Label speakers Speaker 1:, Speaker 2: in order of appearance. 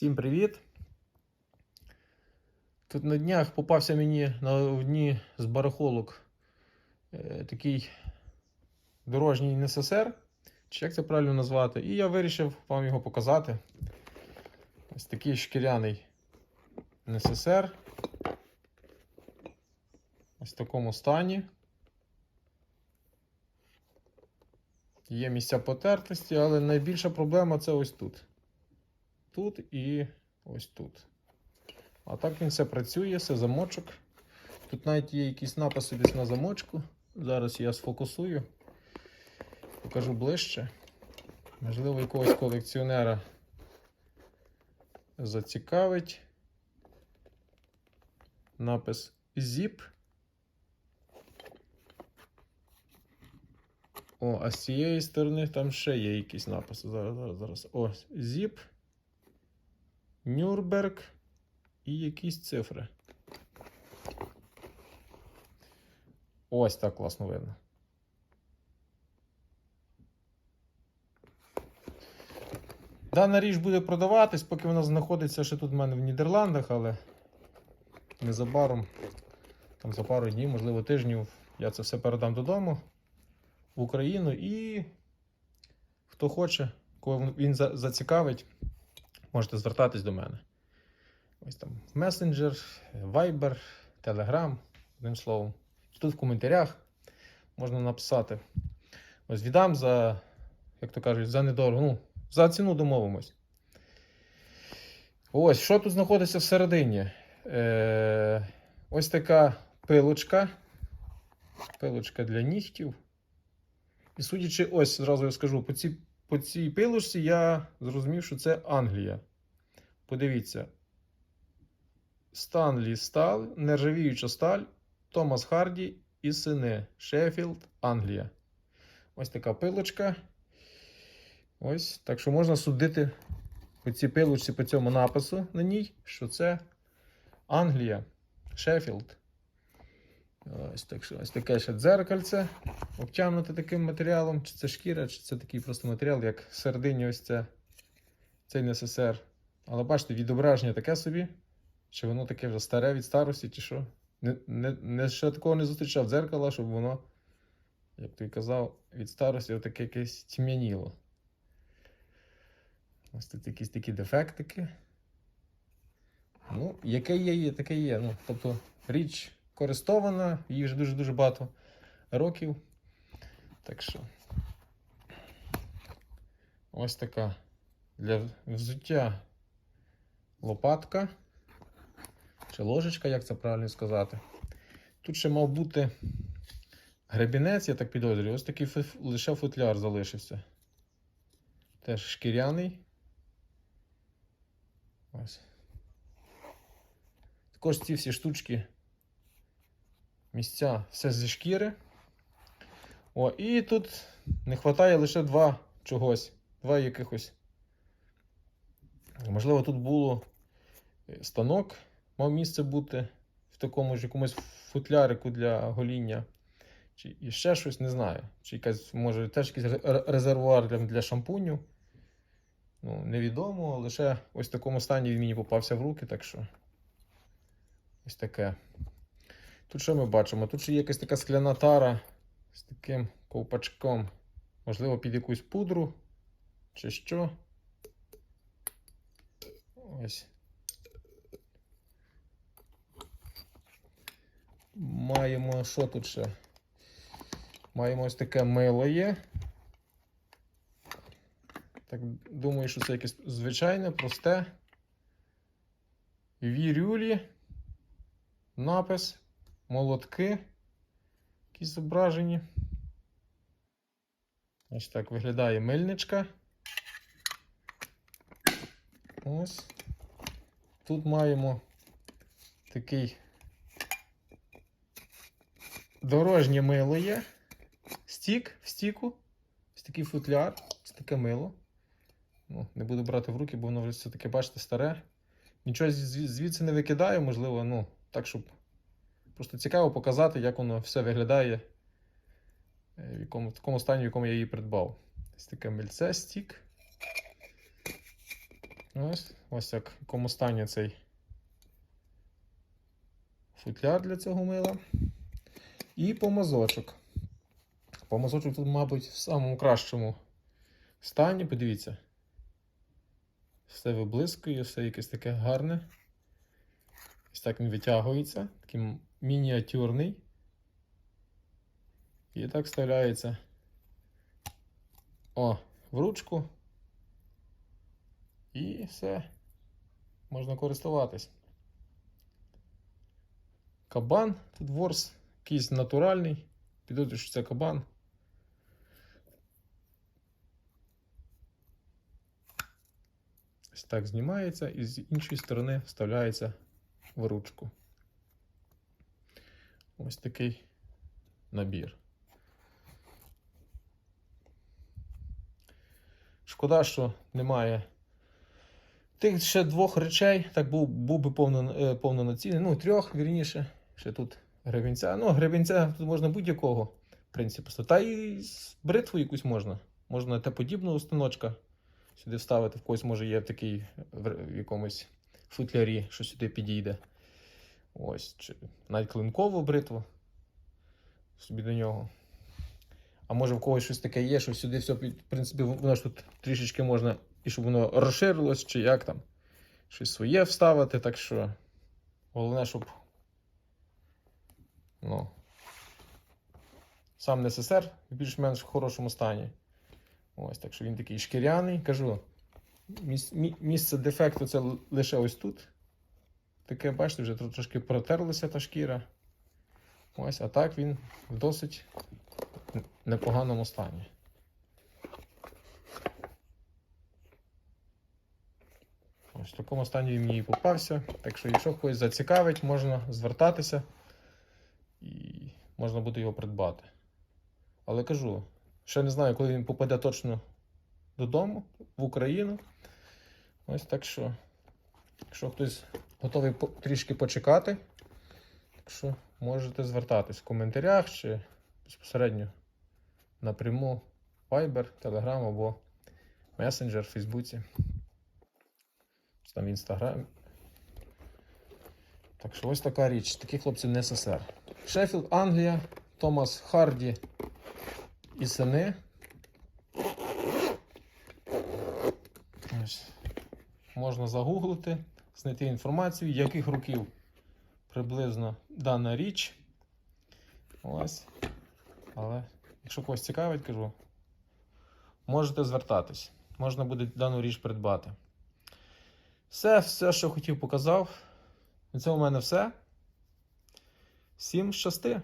Speaker 1: Всім привіт! Тут на днях попався мені на одній з барахолок е, такий дорожній НССР, чи як це правильно назвати, і я вирішив вам його показати. Ось такий шкіряний НССР. Ось в такому стані. Є місця потертості, але найбільша проблема це ось тут. Тут і ось тут. А так він все працює, все замочок. Тут навіть є якісь написи десь на замочку. Зараз я сфокусую, покажу ближче. Можливо, якогось колекціонера зацікавить. Напис ZIP. О, а з цієї сторони там ще є якісь написи. Зараз, зараз, зараз. Ось, ZIP. Нюрнберг і якісь цифри. Ось так класно видно. Дана річ буде продаватись, поки вона знаходиться ще тут в мене в Нідерландах, але незабаром, там за пару днів, можливо, тижнів, я це все передам додому в Україну і хто хоче, кого він зацікавить, можете звертатись до мене. Ось там месенджер, Viber, Telegram, одним словом. Тут в коментарях можна написати. Ось віддам за, як то кажуть, за недорого. Ну, за ціну домовимось. Ось, що тут знаходиться всередині? Е, ось така пилочка. Пилочка для нігтів. І судячи, ось, зразу я скажу, по цій, по цій пилочці я зрозумів, що це Англія. Подивіться. Станлі Стал, нержавіюча сталь, Томас Харді і сини. Шеффілд, Англія. Ось така пилочка. Ось. Так що можна судити по цій пилочці, по цьому напису на ній, що це Англія, Шеффілд. Ось, так що, ось таке ще дзеркальце, обтягнуте таким матеріалом, чи це шкіра, чи це такий просто матеріал, як середині ось це, цей НССР. Але бачите, відображення таке собі. Чи воно таке вже старе від старості, чи що? Не, не, не ще такого не зустрічав дзеркала, щоб воно, як той казав, від старості таке якесь тьмяніло. Ось тут якісь такі дефектики. Ну, яке є, є, таке є. Ну, тобто річ користована, їй вже дуже-дуже багато років. Так що. Ось така для взуття лопатка. Чи ложечка, як це правильно сказати. Тут ще мав бути гребінець, я так підозрюю. Ось такий лише футляр залишився. Теж шкіряний. Ось. Також ці всі штучки. Місця все зі шкіри. О, і тут не вистачає лише два чогось. Два якихось. Можливо, тут було е, станок, мав місце бути в такому ж якомусь футлярику для гоління. Чи ще щось, не знаю. Чи якась, може, теж якийсь резервуар для, для шампуню. Ну, невідомо, лише ось в такому стані він мені попався в руки, так що. Ось таке. Тут що ми бачимо? Тут ще є якась така скляна тара з таким ковпачком. Можливо, під якусь пудру чи що. Ось. Маємо що тут ще? Маємо ось таке мило є. Так, думаю, що це якесь звичайне, просте. Вірюлі. Напис, молотки. Якісь зображені. Ось так виглядає мильничка. Ось. Тут маємо такий дорожнє мило є. Стік в стіку. Ось такий футляр, ось таке мило. Ну, не буду брати в руки, бо воно вже все таке, бачите, старе. Нічого звідси не викидаю, можливо, ну, так, щоб просто цікаво показати, як воно все виглядає, е, в якому, в такому стані, в якому я її придбав. Ось таке мильце, стік. Ось, ось як в якому стані цей футляр для цього мила. І помазочок. Помазочок тут, мабуть, в самому кращому стані. Подивіться. Все виблискує, все якесь таке гарне. Ось так він витягується, такий м- мініатюрний. І так вставляється. О, в ручку. І все. Можна користуватись. Кабан, тут ворс, якийсь натуральний. Підозрюю, що це кабан. Ось так знімається і з іншої сторони вставляється в ручку. Ось такий набір. Шкода, що немає тих ще двох речей. Так був, був би повно, е, повноцінний. Ну, трьох, вірніше. Ще тут гребінця. Ну, гребінця тут можна будь-якого, в принципі. Та і бритву якусь можна. Можна те подібного станочка сюди вставити. В когось може є такий в якомусь футлярі, що сюди підійде. Ось, чи навіть клинкову бритву собі до нього. А може в когось щось таке є, що сюди все, в принципі, воно ж тут трішечки можна, і щоб воно розширилось, чи як там, щось своє вставити. Так що головне, щоб ну, сам НССР в більш-менш в хорошому стані. Ось, так що він такий шкіряний. Кажу, місце дефекту це лише ось тут. Таке, бачите, вже тро- трошки протерлася та шкіра. Ось, а так він в досить непоганому стані. Ось в такому стані він мені попався. Так що, якщо когось зацікавить, можна звертатися і можна буде його придбати. Але кажу, ще не знаю, коли він попаде точно додому, в Україну. Ось так що, якщо хтось готовий трішки почекати, так що можете звертатись в коментарях чи безпосередньо напряму Viber, Telegram або Messenger в Фейсбуці. Там в Інстаграмі. Так що ось така річ. Такі хлопці не СССР. Шеффілд, Англія, Томас Харді і сини. Ось. Можна загуглити, знайти інформацію, яких років приблизно дана річ. Ось. Але якщо когось цікавить, кажу, можете звертатись. Можна буде дану річ придбати. Все, все, що хотів, показав. На цьому в мене все. Всім щасти!